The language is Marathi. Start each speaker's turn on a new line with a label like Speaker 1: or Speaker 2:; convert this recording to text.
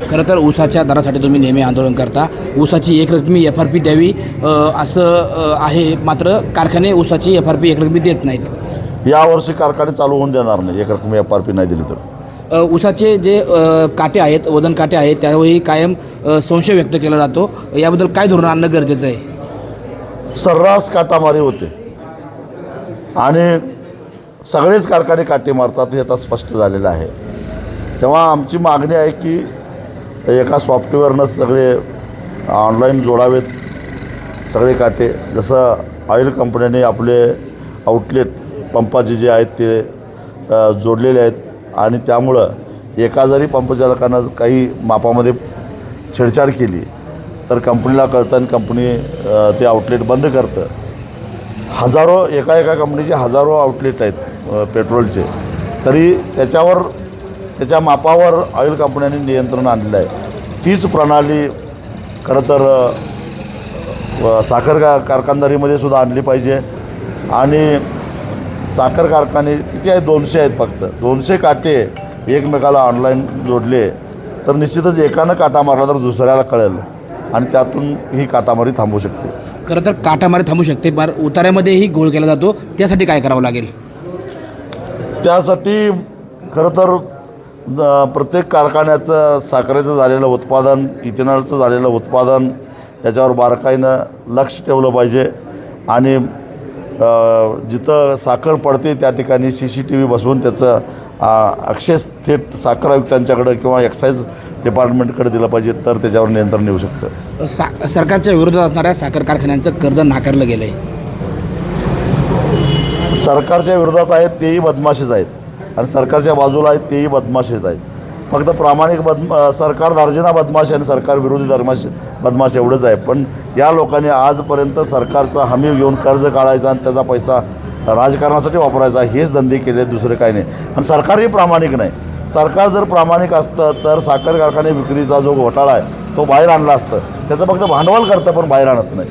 Speaker 1: खरं तर ऊसाच्या दरासाठी तुम्ही नेहमी आंदोलन करता. ऊसाची एक रकमी एफ आर पी द्यावी असं आहे मात्र कारखाने ऊसाची एफ आर पी एक रकमी देत नाहीत.
Speaker 2: यावर्षी कारखाने चालू होऊन देणार नाही. एक रकमी एफ आर पी नाही दिली तर.
Speaker 1: ऊसाचे जे काटे आहेत वजन काटे आहेत त्यावेळी कायम संशय व्यक्त केला जातो. याबद्दल काय धोरण आणणं गरजेचं आहे?
Speaker 2: सर्रास काटामारी होते. आणि सगळेच कारखाने काटे मारतात हे आता स्पष्ट झालेलं आहे. तेव्हा आमची मागणी आहे की एका सॉफ्टवेअरनं सगळे ऑनलाईन जोडावेत सगळे काटे जसं ऑइल कंपन्यांनी आपले आउटलेट पंपाचे जे आहेत ते जोडलेले आहेत. आणि त्यामुळं एका जरी पंपचालकानं काही मापामध्ये छेडछाड केली तर कंपनीला कळतं आणि कंपनी ते आउटलेट बंद करतं. हजारो एका एका कंपनीचे हजारो आउटलेट आहेत पेट्रोलचे तरी त्याच्यावर त्याच्या मापावर ऑइल कंपन्यांनी नियंत्रण आणलेलं आहे तीच प्रणाली खरं तर साखर का कारखानदारीमध्ये सुद्धा आणली पाहिजे. आणि साखर कारखाने किती आहेत दोनशे आहेत फक्त. दोनशे काटे एकमेकाला ऑनलाईन जोडले तर निश्चितच एकानं काटा मारला तर दुसऱ्याला कळेल. आणि त्यातून ही काटामारी थांबू शकते.
Speaker 1: खरं तर काटामारी थांबू शकते पण उतार्यामध्येही घोळ केला जातो. त्यासाठी काय करावं लागेल?
Speaker 2: त्यासाठी खरं तर प्रत्येक कारखान्याचं साखरेचं झालेलं उत्पादन इथेनॉलचं झालेलं उत्पादन याच्यावर बारकाईनं लक्ष ठेवलं पाहिजे. आणि जिथं साखर पडते त्या ठिकाणी सी सी टी व्ही बसवून त्याचं अक्षेस थेट साखर आयुक्तांच्याकडं किंवा एक्साईज डिपार्टमेंटकडे दिलं पाहिजे तर त्याच्यावर नियंत्रण येऊ शकतं.
Speaker 1: सा सरकारच्या विरोधात असणाऱ्या साखर कारखान्यांचं कर्ज नाकारलं गेलं आहे
Speaker 2: सरकारच्या विरोधात आहेत तेही बदमाशीच आहेत. आणि सरकारच्या बाजूला आहेत तेही बदमाशीच आहेत. फक्त प्रामाणिक बदम सरकार दार्जिना बदमाश आणि सरकार विरोधी धर्माश बदमाश एवढंच आहे. पण या लोकांनी आजपर्यंत सरकारचा हमी घेऊन कर्ज काढायचा आणि त्याचा पैसा राजकारणासाठी वापरायचा हेच धंदे केले दुसरे काही नाही. आणि सरकारही प्रामाणिक नाही. सरकार जर प्रामाणिक असतं तर साखर कारखाने विक्रीचा जो घोटाळा आहे तो बाहेर आणला असतं. त्याचं फक्त भांडवल करतं पण बाहेर आणत नाही.